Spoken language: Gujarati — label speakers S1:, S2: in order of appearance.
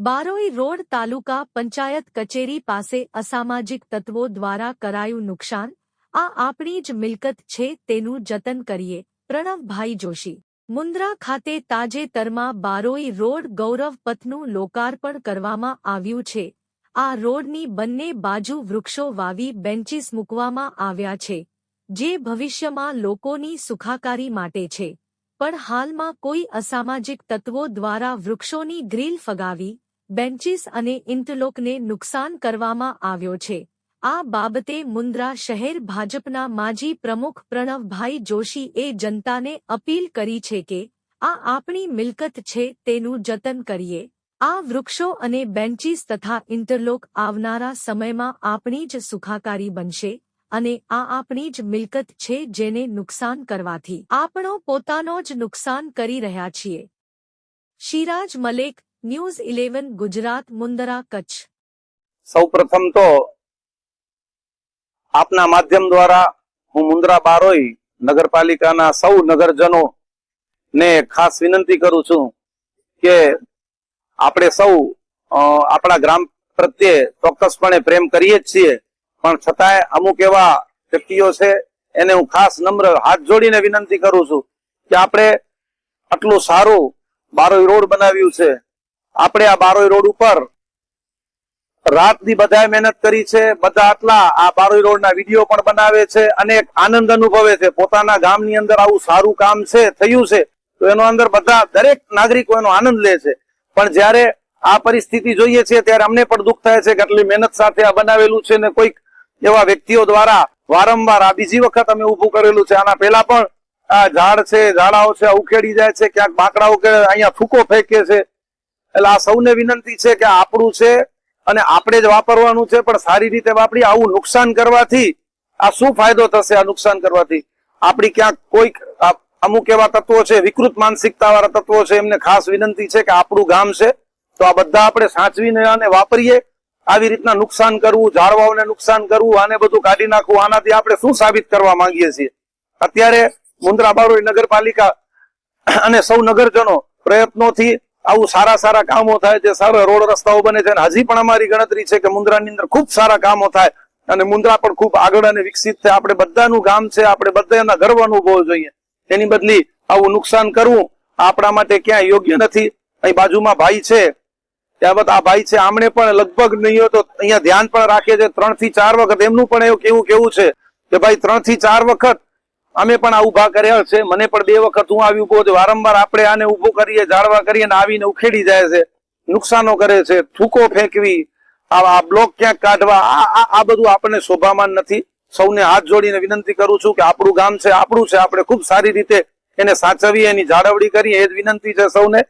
S1: બારોઈ રોડ તાલુકા પંચાયત કચેરી પાસે અસામાજિક તત્વો દ્વારા કરાયું નુકસાન. આ આપણી જ મિલકત છે, તેનું જતન કરીએ પ્રણવભાઈ જોશી. મુન્દ્રા ખાતે તાજેતરમાં બારોઈ રોડ ગૌરવ પથનું લોકાર્પણ કરવામાં આવ્યું છે. આ રોડની બંને બાજુ વૃક્ષો વાવી બેન્ચીસ મૂકવામાં આવ્યા છે, જે ભવિષ્યમાં લોકોની સુખાકારી માટે છે. પણ હાલમાં કોઈ અસામાજિક તત્વો દ્વારા વૃક્ષોની ગ્રીલ ફગાવી બેન્ચીસ અને ઇન્ટરલોકને નુકસાન કરવામાં આવ્યો છે. આ બાબતે મુન્દ્રા શહેર ભાજપના માજી પ્રમુખ પ્રણવભાઈ જોશીએ જનતાને અપીલ કરી છે કે આ આપણી મિલકત છે, તેનું જતન કરીએ. આ વૃક્ષો અને બેન્ચીસ તથા ઇન્ટરલોક આવનારા સમયમાં આપણી જ સુખાકારી બનશે અને આ આપણી જ મિલકત છે, જેને નુકસાન કરવાથી. આપણો પોતાનો જ નુકસાન કરી રહ્યા છીએ. Shiraj Malek news eleven, Gujarat, Mundra, Kutch.
S2: સૌ પ્રથમ તો આપના માધ્યમ દ્વારા હું મુંદરા બારોઈ નગરપાલિકાના સૌ નગરજનો ને ખાસ વિનંતી કરું છું કે આપણે સૌ આપણા ગ્રામ પ્રત્યે ચોક્કસપણે પ્રેમ કરીએ જ છીએ. પણ છતાંય અમુક એવા વ્યક્તિઓ છે, એને હું ખાસ નમ્ર હાથ જોડીને વિનંતી કરું છું કે આપણે આટલું સારું બારોઈ રોડ બનાવ્યું છે. આપણે આ બારોઈ રોડ ઉપર રાતની બધાએ મહેનત કરી છે, બધા આટલા આ બારોઈ રોડના વીડિયો પણ બનાવે છે અને એક આનંદ અનુભવે છે. પોતાના ગામની અંદર આવું સારું કામ છે, થયું છે, તો એનો અંદર બધા દરેક નાગરિકો એનો આનંદ લે છે. પણ જ્યારે આ પરિસ્થિતિ જોઈએ છીએ, ત્યારે અમને પણ દુઃખ થાય છે કે આટલી મહેનત સાથે આ બનાવેલું છે ને કોઈક એવા વ્યક્તિઓ દ્વારા વારંવાર આ બીજી વખત અમે ઉભું કરેલું છે. આના પહેલા પણ આ ઝાડ છે, ઝાડાઓ છે ઉખેડી જાય છે, ક્યાંક બાંકડા ઉકેડે અહીંયા ફૂકો ફેંકે છે. એટલે આ સૌને વિનંતી છે કે આપણું છે અને આપણે જ વાપરવાનું છે, પણ સારી રીતે વાપરી, આવું નુકસાન કરવાથી આ શું ફાયદો થશે આ નુકસાન કરવાથી? આપણી ક્યાંક કોઈક અમુક એવા તત્વો છે, વિકૃત માનસિકતા વાળા તત્વો છે, એમને ખાસ વિનંતી છે કે આપણું ગામ છે, તો આ બધા આપણે સાચવીને અને વાપરીએ, આવી રીતના નુકસાન કરવું, ઝાડવાઓને નુકસાન કરવું, આને બધું કાઢી નાખવું, આનાથી આપણે શું સાબિત કરવા માંગીએ છીએ? અત્યારે મુન્દ્રા બારોઈ નગરપાલિકા અને સૌ નગરજનો પ્રયત્નોથી આવું સારા સારા કામો થાય છે સારા રોડ રસ્તાઓ બને છે, અને હજી પણ અમારી ગણતરી છે કે મુન્દ્રાની અંદર ખૂબ સારા કામો થાય, અને મુન્દ્રા પણ ખૂબ આગળ અને વિકસિત થાય આપણે બધાનું ગામ છે, આપણે બધા એના ગર્વ અનુભવવો જોઈએ. એની બદલી આવું નુકસાન કરવું આપણા માટે ક્યાંય યોગ્ય નથી. અહીં બાજુમાં ભાઈ છે. ત્યાં બધા આ ભાઈ છે, આમણે પણ લગભગ નહીં તો અહીંયા ધ્યાન પણ રાખે છે. ત્રણથી ચાર વખત એમનું પણ એવું કેવું કેવું છે કે ભાઈ ત્રણથી ચાર વખત અમે પણ આ ઊભા કર્યા છે. મને પણ બે વખત હું આવી ઊભો વારંવાર. આપણે આને ઊભો કરીએ, જાળવા કરીએ ને આવીને ઉખેડી જાય છે. નુકસાનો કરે છે. થૂકો ફેંકવી. આ બ્લોક ક્યાંક કાઢવા. આ આ બધું આપણને શોભામાન નથી. સૌને હાથ જોડીને વિનંતી કરું છું કે આપણું ગામ છે, આપણું છે. આપણે ખૂબ સારી રીતે એને સાચવીએ, એની જાળવણી કરીએ. એ જ વિનંતી છે સૌને.